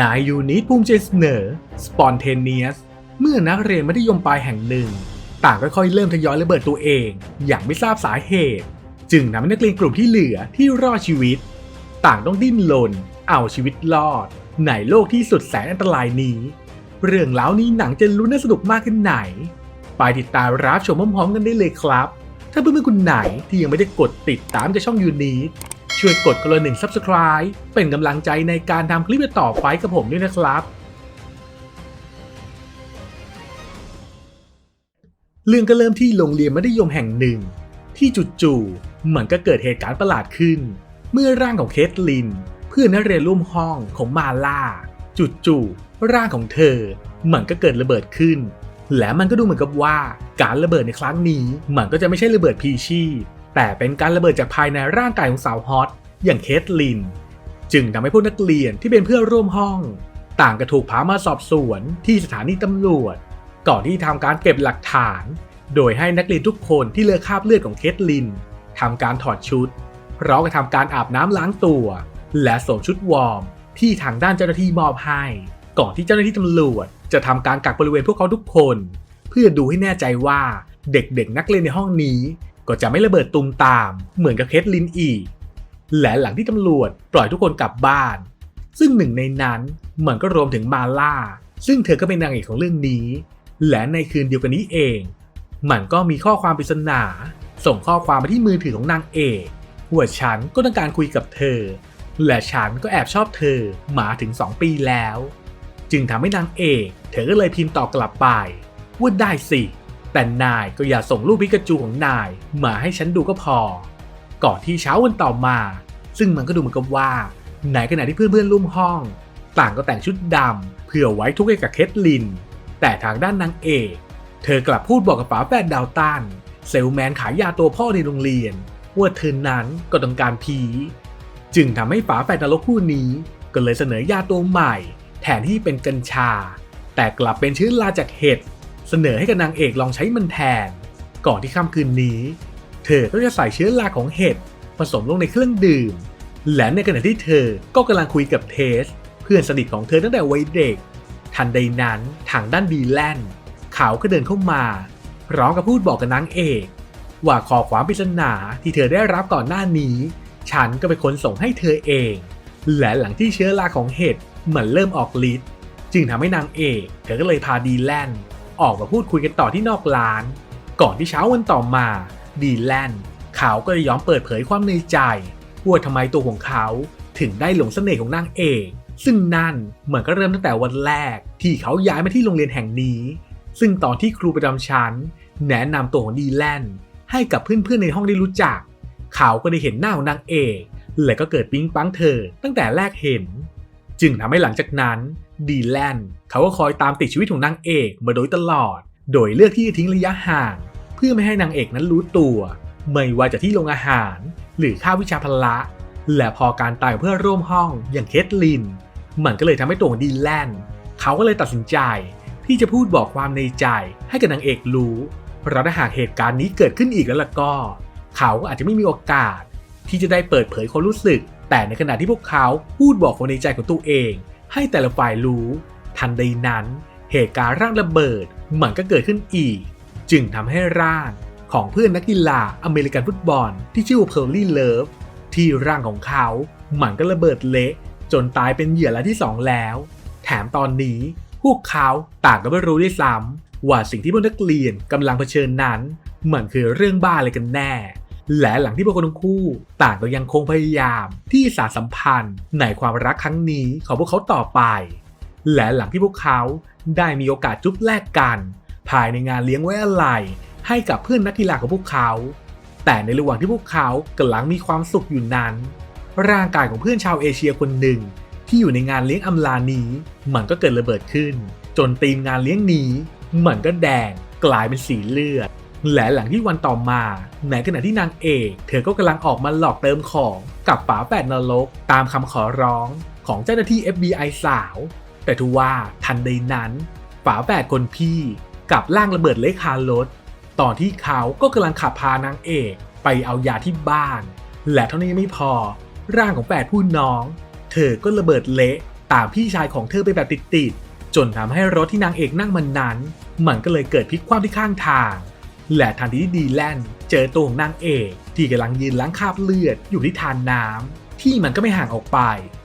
นายยูนิตภูมิใจเสนอ Spontaneous เมื่อนักเรียนมัธยมปลายแห่งหนึ่ง ต่างค่อยๆเริ่มทยอยระเบิดตัวเอง อย่างไม่ทราบสาเหตุ จึงทำให้นักเรียนกลุ่มที่เหลือที่รอดชีวิต ต่างต้องดิ้นรนเอาชีวิตรอด ในโลกที่สุดแสนอันตรายนี้ เรื่องเล่านี้หนังจะลุ้นน่าสนุกมากขึ้นไหน ไปติดตามรับชมพร้อมๆกันได้เลยครับ ถ้าเพื่อนๆคนไหนที่ยังไม่ได้กดติดตามกับช่องยูนิต ช่วยกดกระหนึ่ง Subscribe เป็นกำลังใจในการทำคลิปต่อไปกับผมด้วยนะครับ เรื่องก็เริ่มที่โรงเรียนมัธยมแห่งหนึ่ง ที่จู่ๆเหมือนก็เกิดเหตุการณ์ประหลาดขึ้น เมื่อร่างของเคทลิน เพื่อนนักเรียนร่วมห้องของมาล่าจู่ๆร่างของเธอเหมือนก็เกิดระเบิดขึ้น และมันก็ดูเหมือนกับว่าการระเบิดในครั้งนี้ มันก็จะไม่ใช่ระเบิดพีชีพ แต่เป็นการระเบิดจากภายในร่างกายของสาวฮอตอย่างเคทลิน จึงทำให้พวกนักเรียนที่เป็นเพื่อนร่วมห้อง ต่างก็ถูกพามาสอบสวนที่สถานีตำรวจ ก่อนที่ทำการเก็บหลักฐาน โดยให้นักเรียนทุกคนที่เลือกคราบเลือดของเคทลินทำการถอดชุดพร้อมกับทำการอาบน้ำล้างตัว และสวมชุดวอร์มที่ทางด้านเจ้าหน้าที่มอบให้ ก่อนที่เจ้าหน้าที่ตำรวจ จะทำการกักบริเวณพวกเขาทุกคน เพื่อดูให้แน่ใจว่าเด็กๆนักเรียนในห้องนี้ ก็จะไม่ระเบิดตุมตามเหมือนกับเคทลินอีก และหลังที่ตำรวจปล่อยทุกคนกลับบ้าน ซึ่งหนึ่งในนั้นเหมือนก็รวมถึงมาล่า ซึ่งเธอก็เป็นนางเอกของเรื่องนี้ และในคืนเดียวกันนี้เอง มันก็มีข้อความปริศนา ส่งข้อความมาที่มือถือของนางเอกว่าฉันก็ต้องการคุยกับเธอ และฉันก็แอบชอบเธอมาถึง 2 ปีแล้ว จึงทำให้นางเอกเธอก็เลยพิมพ์ตอบกลับไปว่าได้สิ แต่นายก็อย่าส่งรูปพิกาจูของนายมาให้ฉันดูก็พอ ก่อนที่เช้าวันต่อมา ซึ่งมันก็ดูเหมือนกับว่าในขณะที่เพื่อนๆร่วมห้อง ต่างก็แต่งชุดดำเพื่อไว้ทุกข์ให้กับเคทลิน แต่ทางด้านนางเอก เธอกลับพูดบอกกับฝาแฝดดาวตันเซลแมนขายยาตัวพ่อในโรงเรียนว่าเธอนั้นก็ต้องการผี จึงทำให้ฝาแฝดนรกคู่นี้ก็เลยเสนอยาตัวใหม่ แทนที่เป็นกัญชา แต่กลับเป็นเชื้อราจากเห็ด เสนอให้กับนางเอกลองใช้มันแทน ก่อนที่ค่ำคืนนี้ เธอก็จะใส่เชื้อราของเห็ดผสมลงในเครื่องดื่ม และในขณะที่เธอก็กำลังคุยกับเทส เพื่อนสนิทของเธอตั้งแต่วัยเด็ก ทันใดนั้นทางด้านดีแลนด์เขาก็เดินเข้ามาพร้อมกับพูดบอกกับนางเอก ว่าขอความปริศนาที่เธอได้รับก่อนหน้านี้ ฉันก็เป็นคนส่งให้เธอเอง และหลังที่เชื้อราของเห็ดเหมือนเริ่มออกฤทธิ์จึงทำให้นางเอกเธอก็เลยพาดีแลนด์ ออกมาพูดคุยกันต่อที่นอกร้าน ก่อนที่เช้าวันต่อมา ดีแลนด์เขาก็จะยอมเปิดเผยความในใจว่าทำไมตัวของเขาถึงได้หลงเสน่ห์ของนางเอกซึ่งนั่นเหมือนก็เริ่มตั้งแต่วันแรกที่เขาย้ายมาที่โรงเรียนแห่งนี้ ซึ่งตอนที่ครูประจำชั้น แนะนำตัวของดีแลนด์ให้กับเพื่อนๆในห้องได้รู้จัก เขาก็ได้เห็นหน้าของนางเอกและก็เกิดปิ๊งปังเธอตั้งแต่แรกเห็น จึงทำให้หลังจากนั้น ดีแลนเขาก็คอยตามติดชีวิตของนางเอกมาโดยตลอด โดยเลือกที่จะทิ้งระยะห่าง เพื่อไม่ให้นางเอกนั้นรู้ตัว ไม่ว่าจะที่โรงอาหาร หรือค่าวิชาพละ และพอการตายเพื่อร่วมห้องอย่างเคทลิน มันก็เลยทำให้ตัวของดีแลนเขาก็เลยตัดสินใจที่จะพูดบอกความในใจให้กับนางเอกรู้เพราะถ้าหากเหตุการณ์นี้เกิดขึ้นอีกแล้วล่ะก็ เขาก็อาจจะไม่มีโอกาส ที่จะได้เปิดเผยความรู้สึก แต่ในขณะที่พวกเขาพูดบอกความในใจของตัวเอง ให้แต่ละฝ่ายรู้ ทันใดนั้น เหตุการณ์ร่างระเบิดมันก็เกิดขึ้นอีก จึงทำให้ร่างของเพื่อนนักกีฬาอเมริกันฟุตบอลที่ชื่อว่าเพอร์ลี่เลิฟที่ร่างของเขามันก็ระเบิดเละจนตายเป็นเหยื่อรายที่สองแล้ว แถมตอนนี้พวกเขาต่างก็ไม่รู้ด้วยซ้ำว่าสิ่งที่พวกนักเรียนกำลังเผชิญนั้น มันคือเรื่องบ้าอะไรกันแน่ และหลังที่พวกคนทั้งคู่ ต่างก็ยังคงพยายาม ที่สาสัมพันธ์ในความรักครั้งนี้ของพวกเขาต่อไป และหลังที่พวกเขาได้มีโอกาสจุ๊บแลกกัน ภายในงานเลี้ยงไว้อะไร ให้กับเพื่อนนักกีฬาของพวกเขา แต่ในระหว่างที่พวกเขากำลังมีความสุขอยู่นั้น ร่างกายของเพื่อนชาวเอเชียคนหนึ่ง ที่อยู่ในงานเลี้ยงอำลานี้ มันก็เกิดระเบิดขึ้น จนธีมงานเลี้ยงนี้มันก็แดงกลายเป็นสีเลือด และหลังที่วันต่อมาในขณะที่นางเอก เธอก็กำลังออกมาหลอกเติมของกับฝาแฝดนรกตามคำขอร้องของเจ้าหน้าที่ FBI สาว แต่ทว่าทันใดนั้นฝาแฝดคนพี่กับล่างระเบิดเละคารถตอนที่เขาก็กำลังขับพานางเอกไปเอายาที่บ้าน และเท่านี้ยังไม่พอ ร่างของแฝดผู้น้อง เธอก็ระเบิดเละตามพี่ชายของเธอไปแบบติดๆจนทำให้รถที่นางเอกนั่งมันนั้น มันก็เลยเกิดพลิกคว่ำที่ข้างทาง และทันทีที่ดีแลนเจอตัวของนางเอกที่กำลังยืนล้างคราบเลือดอยู่ที่ทานน้ำที่มันก็ไม่ห่างออกไป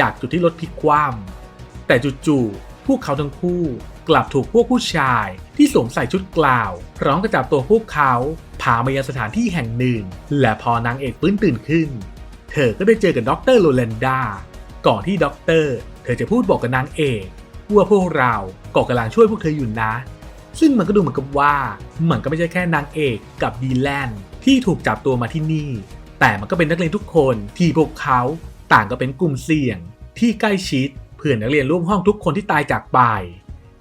จากจุดที่รถพลิกคว่ำแต่จู่ๆพวกเขาทั้งคู่กลับถูกพวกผู้ชายที่สวมใส่ชุดกล่าวพร้อมกับจับตัวพวกเขาพามายังสถานที่แห่งหนึ่ง และพอนางเอกฟื้นตื่นขึ้น เธอก็ได้เจอกับด็อกเตอร์โรแลนดาก่อนที่ด็อกเตอร์เธอจะพูดบอกกับนางเอกว่าพวกเราก็กำลังช่วยพวกเธออยู่นะ ซึ่งมันก็ดูเหมือนกับว่ามันก็ไม่ใช่แค่นางเอกกับดีแลนที่ถูกจับตัวมาที่นี่ แต่มันก็เป็นนักเรียนทุกคนที่พวกเขาต่างก็เป็นกลุ่มเสี่ยง ที่ใกล้ชิดเพื่อนนักเรียนร่วมห้องทุกคนที่ตายจากไป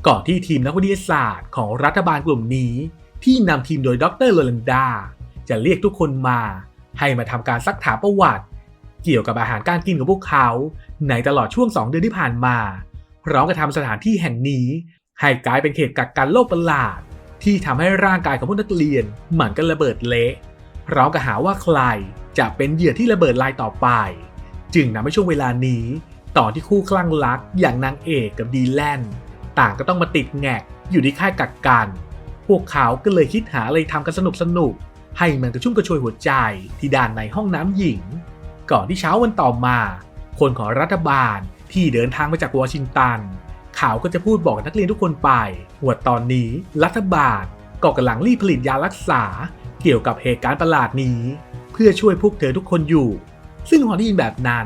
ก่อนที่ทีมนักวิทยาศาสตร์ของรัฐบาลกลุ่มนี้ ที่นำทีมโดยดรโรลันดาจะเรียกทุกคนมา ให้มาทำการซักถามประวัติ เกี่ยวกับอาหารการกินของพวกเขา ในตลอดช่วง 2 เดือนที่ผ่านมาพร้อมกับทำสถานที่แห่งนี้ ให้กลายเป็นเขตกักกันโรคประหลาด ที่ทำให้ร่างกายของพวกนักเรียนหมันก็ระเบิดเละพร้อมกับหาว่าใครจะเป็นเหยื่อที่ระเบิดลายต่อไป จึงนำให้ช่วงเวลานี้ตอนที่คู่คลั่งรักอย่างนางเอกกับดีแลนต่างก็ต้องมาติดแงกอยู่ที่ค่ายกักกัน พวกเขาก็เลยคิดหาอะไรทำกันสนุกสนุกให้มันกระชุ่มกระชวยหัวใจที่ด้านในห้องน้ำหญิง ก่อนที่เช้าวันต่อมา คนของรัฐบาลที่เดินทางมาจากวอชิงตัน ขาก็จะพูดบอกนักเรียนทุกคนไปว่าตอนนี้ รัฐบาลก็กำลังรีบผลิตยารักษา เกี่ยวกับเหตุการณ์ประหลาดนี้ เพื่อช่วยพวกเธอทุกคนอยู่ ซึ่งพอได้ยินแบบนั้น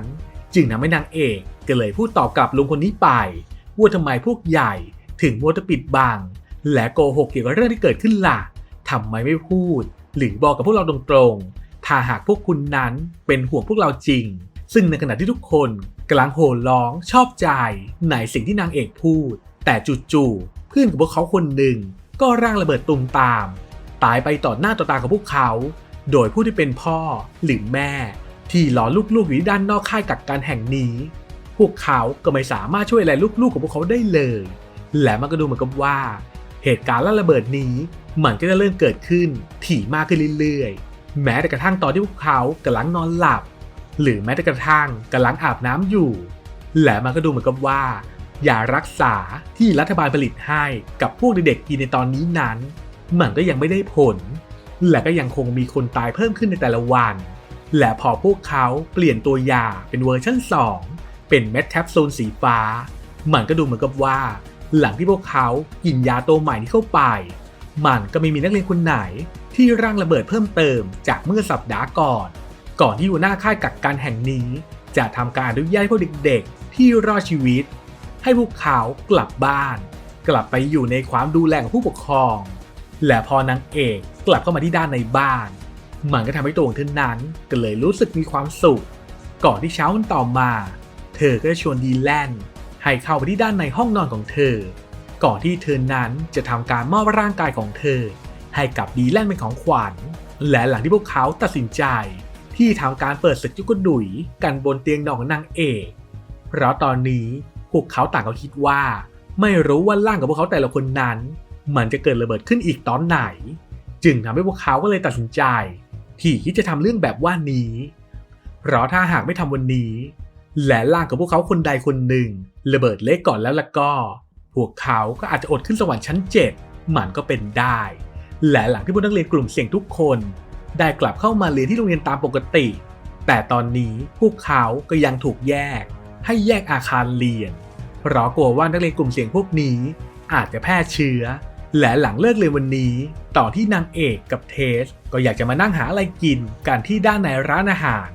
จึงทำให้นางเอกก็เลยพูดตอบกลับลุงคนนี้ไป ว่าทำไมพวกใหญ่ถึงมัวแต่ปิดบังและโกหกเกี่ยวกับเรื่องที่เกิดขึ้นล่ะทำไมไม่พูด หรือบอกกับพวกเราตรงๆถ้าหากพวกคุณนั้นเป็นห่วงพวกเราจริง ซึ่งในขณะที่ทุกคนกำลังโห่ร้องชอบใจในสิ่งที่นางเอกพูด แต่จู่ๆเพื่อนของพวกเขาคนหนึ่ง ก็ร่างระเบิดตุมตาม ตายไปต่อหน้าต่อตาของพวกเขา โดยผู้ที่เป็นพ่อหรือแม่ ที่รอลูกๆอยู่ด้านนอกค่ายกักกันแห่งนี้ พวกเขาก็ไม่สามารถช่วยอะไรลูกๆของพวกเขาได้เลย และมันก็ดูเหมือนกับว่า เหตุการณ์ล่าระเบิดนี้มันก็จะเริ่มเกิดขึ้นถี่มากขึ้นเรื่อยๆ แม้แต่กระทั่งตอนที่พวกเขากำลังนอนหลับ หรือแม้แต่กระทั่งกำลังอาบน้ำอยู่ และมันก็ดูเหมือนกับว่า ยารักษาที่รัฐบาลผลิตให้กับพวกเด็กๆกินในตอนนี้นั้น มันก็ยังไม่ได้ผล และก็ยังคงมีคนตายเพิ่มขึ้นในแต่ละวัน และพอพวกเขาเปลี่ยนตัวยาเป็นเวอร์ชัน2 เป็นเม็ดแคปซูลสีฟ้า มันก็ดูเหมือนกับว่า หลังที่พวกเขากินยาตัวใหม่นี้เข้าไป มันก็ไม่มีนักเรียนคนไหนที่ร่างระเบิดเพิ่มเติมจากเมื่อสัปดาห์ก่อน ก่อนที่หัวหน้าค่ายกักกันแห่งนี้ จะทำการอนุญาตให้พวกเด็กๆ ที่รอดชีวิต ให้พวกเขากลับบ้าน กลับไปอยู่ในความดูแลของผู้ปกครอง และพอนางเอกกลับเข้ามาที่ด้านในบ้านมันก็ทำให้ตัวของเธอนั้นก็เลยรู้สึกมีความสุข ก่อนที่เช้าวันต่อมา เธอก็ชวนดีแลนให้เข้าไปที่ด้านในห้องนอนของเธอ ก่อนที่เธอนั้นจะทำการมอบร่างกายของเธอ ให้กับดีแลนเป็นของขวัญ และหลังที่พวกเขาตัดสินใจ ที่ทำการเปิดศึกยุกดุยกันบนเตียงนอนของนางเอก เพราะตอนนี้พวกเขาต่างก็คิดว่า ไม่รู้ว่าร่างของพวกเขาแต่ละคนนั้น มันจะเกิดระเบิดขึ้นอีกตอนไหน จึงทำให้พวกเขาก็เลยตัดสินใจที่คิดจะทำเรื่องแบบว่านี้ เพราะถ้าหากไม่ทำวันนี้ และร่างของพวกเขาคนใดคนหนึ่ง ระเบิดเล็กก่อนแล้วละก็ พวกเขาก็อาจจะอดขึ้นสวรรค์ชั้นเจ็ดมันก็เป็นได้ และหลังที่พวกนักเรียนกลุ่มเสี่ยงทุกคน ได้กลับเข้ามาเรียนที่โรงเรียนตามปกติ แต่ตอนนี้พวกเขาก็ยังถูกแยก ให้แยกอาคารเรียน เพราะกลัวว่านักเรียนกลุ่มเสี่ยงพวกนี้อาจจะแพร่เชื้อ และหลังเลิกเรียนวันนี้ ต่อที่นางเอกกับเทส ก็อยากจะมานั่งหาอะไรกินกันที่ด้านในร้านอาหาร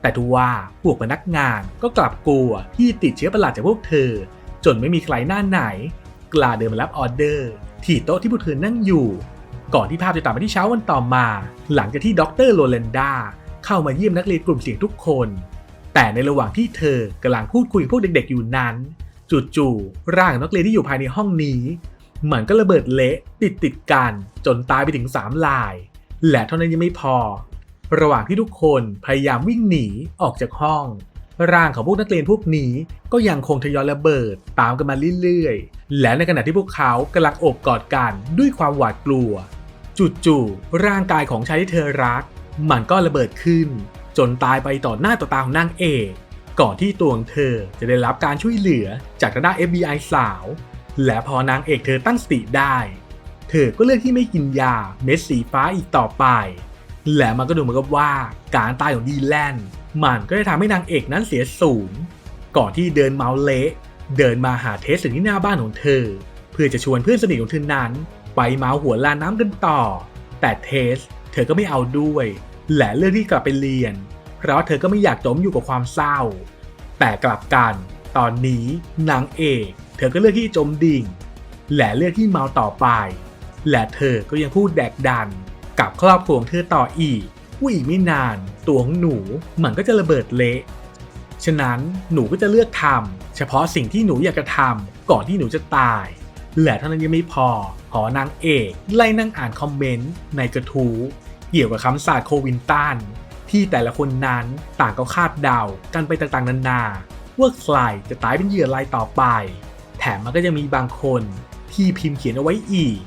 แต่ทว่าพวกพนักงานก็กลับกลัวที่ติดเชื้อประหลาดจากพวกเธอ จนไม่มีใครหน้าไหน กล้าเดินมารับออเดอร์ ที่โต๊ะที่พวกเธอนั่งอยู่ ก่อนที่ภาพจะตัดมาที่เช้าวันต่อมา หลังจากที่ด็อกเตอร์โรเลนดาเข้ามาเยี่ยมนักเรียนกลุ่มเสี่ยงทุกคน แต่ในระหว่างที่เธอกำลังพูดคุยกับพวกเด็กๆอยู่นั้น จู่ๆร่างนักเรียนที่อยู่ภายในห้องนี้เหมันก็ระเบิดเละติดติดกันจนตายไปถึงสามลาย และเท่านั้นยังไม่พอ ระหว่างที่ทุกคนพยายามวิ่งหนีออกจากห้อง ร่างของพวกนักเรียนพวกนี้ก็ยังคงทยอยระเบิดตามกันมาเรื่อยๆ และในขณะที่พวกเขากำลังโอบกอดกันด้วยความหวาดกลัว จู่ๆร่างกายของชายที่เธอรัก มันก็ระเบิดขึ้น จนตายไปต่อหน้าต่อตาของนางเอกก่อนที่ตัวของเธอจะได้รับการช่วยเหลือจากทางด้า FBI สาว และพอนางเอกเธอตั้งสติได้ เธอก็เลือกที่ไม่กินยาเม็ดสีฟ้าอีกต่อไป และมันก็ดูเหมือนกับว่าการตายของดีแลนมันก็ได้ทำให้นางเอกนั้นเสียสูงก่อนที่เดินเมาเละเดินมาหาเทสถึงที่หน้าบ้านของเธอ เพื่อจะชวนเพื่อนสนิทของเธอนั้น ไปเมาหัวลาน้ำกันต่อ แต่เทส เธอก็ไม่เอาด้วย และเลือกที่กลับไปเรียน เพราะเธอก็ไม่อยากจมอยู่กับความเศร้า แต่กลับกัน ตอนนี้นางเอก เธอก็เลือกที่จมดิ่ง และเลือกที่เมาต่อไป และเธอก็ยังพูดแดกดัน กับครอบครัวของเธอต่ออีกว่าอีกไม่นาน ตัวของหนูมันก็จะระเบิดเละฉะนั้นหนูก็จะเลือกทำเฉพาะสิ่งที่หนูอยากจะทำก่อนที่หนูจะตาย และเท่านั้นยังไม่พอขอนางเอกไล่นั่งอ่านคอมเมนต์ในกระทู้เกี่ยวกับคำศาสตร์โควินตันที่แต่ละคนนั้นต่างก็คาดเดากันไปต่างๆนานาว่าใครจะตายเป็นเหยื่อรายต่อไป แถมมันก็จะมีบางคนที่พิมพ์เขียนเอาไว้อีก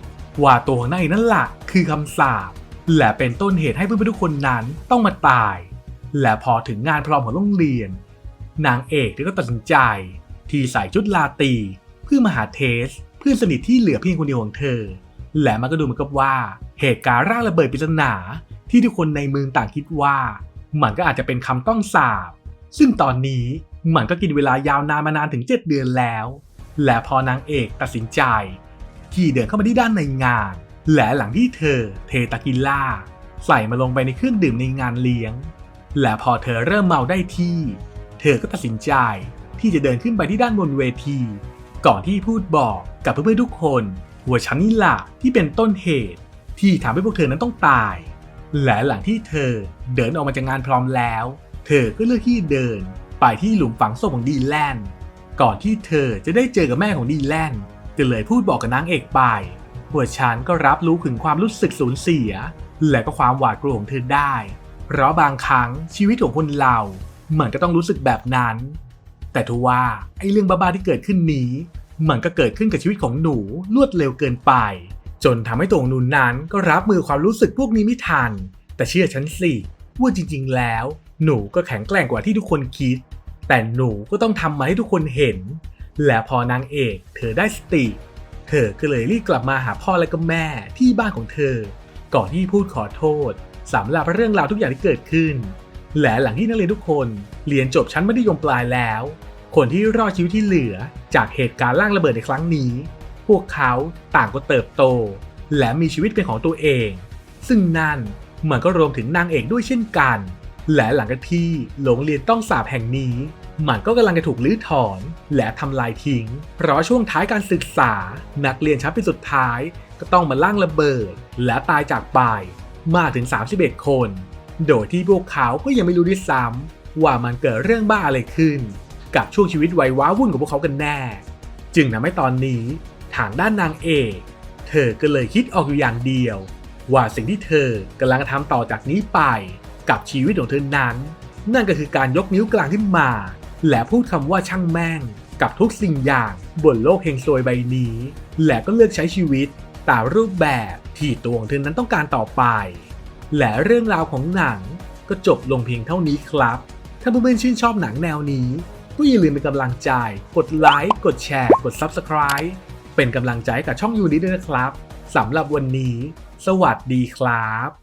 ว่าตัวของนางเอกนั่นแหละคือคำสาปและเป็นต้นเหตุให้เพื่อนๆทุกคนนั้นต้องมาตาย และพอถึงงานพร้อมของโรงเรียน นางเอกก็ตัดสินใจ ที่ใส่ชุดลาตีเพื่อมาหาเทส พื่อนสนิทที่เหลือเพียงคนเดียวของเธอ และมันก็ดูเหมือนกับว่า เหตุการณ์ร่างระเบิดปริศนา ที่ทุกคนในเมืองต่างคิดว่า มันก็อาจจะเป็นคำต้องสาบ ซึ่งตอนนี้มันก็กินเวลายาวนานมานานถึง 7 เดือนแล้ว และพอนางเอกตัดสินใจ ที่เดินเข้ามาที่ด้านในงาน และหลังที่เธอเทตากิล่า ใส่มาลงไปในเครื่องดื่มในงานเลี้ยง และพอเธอเริ่มเมาได้ที่ เธอก็ตัดสินใจที่จะเดินขึ้นไปที่ด้านบนเวที ก่อนที่พูดบอก กับเพื่อนๆทุกคนว่าฉันนี่ล่ะที่เป็นต้นเหตุ ที่ทำให้พวกเธอนั้นต้องตาย และหลังที่เธอเดินออกมาจากงานพร้อมแล้ว เธอก็เลือกที่เดิน ไปที่หลุมฝังศพของดีแลนก่อนที่เธอจะได้เจอกับแม่ของดีแลนจะเลยพูดบอกกับนางเอกไปว่าฉันก็รับรู้ถึงความรู้สึกสูญเสีย และก็ความหวาดกลัวของเธอได้ เพราะบางครั้งชีวิตของคนเราเหมันก็ต้องรู้สึกแบบนั้น แต่ทว่าไอ้เรื่องบ้าๆที่เกิดขึ้นนี้ มันก็เกิดขึ้นกับชีวิตของหนูรวดเร็วเกินไป จนทำให้ตัวหนูนั้นก็รับมือความรู้สึกพวกนี้ไม่ทัน แต่เชื่อฉันสิว่าจริงๆ แล้ว หนูก็แข็งแกร่งกว่าที่ทุกคนคิด แต่หนูก็ต้องทำมาให้ทุกคนเห็น และพอนางเอกเธอได้สติ เธอก็เลยรีบกลับมาหาพ่อและก็แม่ที่บ้านของเธอ ก่อนที่พูดขอโทษสำหรับเรื่องราวทุกอย่างที่เกิดขึ้น และหลังที่นักเรียนทุกคนเรียนจบชั้นมัธยมปลายแล้ว คนที่รอดชีวิตที่เหลือจากเหตุการณ์ล่างระเบิดในครั้งนี้ พวกเขาต่างก็เติบโต และมีชีวิตเป็นของตัวเอง ซึ่งนั่นมันก็รวมถึงนางเอกด้วยเช่นกัน และหลังจากที่โรงเรียนต้องสาบแห่งนี้ มันก็กำลังจะถูกลื้อถอน และทำลายทิ้ง เพราะช่วงท้ายการศึกษา นักเรียนชั้นปีสุดท้าย ก็ต้องมาล่างระเบิด และตายจากไปมากถึง 31 คน โดยที่พวกเขาก็ยังไม่รู้ด้วยซ้ำว่ามันเกิดเรื่องบ้าอะไรขึ้น กับช่วงชีวิตวัยว้าวุ่นของพวกเขากันแน่ จึงทำให้ตอนนี้ทางด้านนางเอกเธอก็เลยคิดออกอยู่อย่างเดียว ว่าสิ่งที่เธอกำลังทำต่อจากนี้ไป กับชีวิตของเธอนั้น นั่นก็คือการยกนิ้วกลางขึ้นมา และพูดคำว่าช่างแม่ง กับทุกสิ่งอย่างบนโลกเฮงซวยใบนี้ และก็เลือกใช้ชีวิตตามรูปแบบที่ตัวของเธอนั้นต้องการต่อไป และเรื่องราวของหนังก็จบลงเพียงเท่านี้ครับ ถ้าเพื่อนๆชื่นชอบหนังแนวนี้ ก็อย่าลืมเป็นกำลังใจ กดไลค์ กดแชร์ กด Subscribe เป็นกำลังใจกับช่องยูนี้ด้วยนะครับสำหรับวันนี้ สวัสดีครับ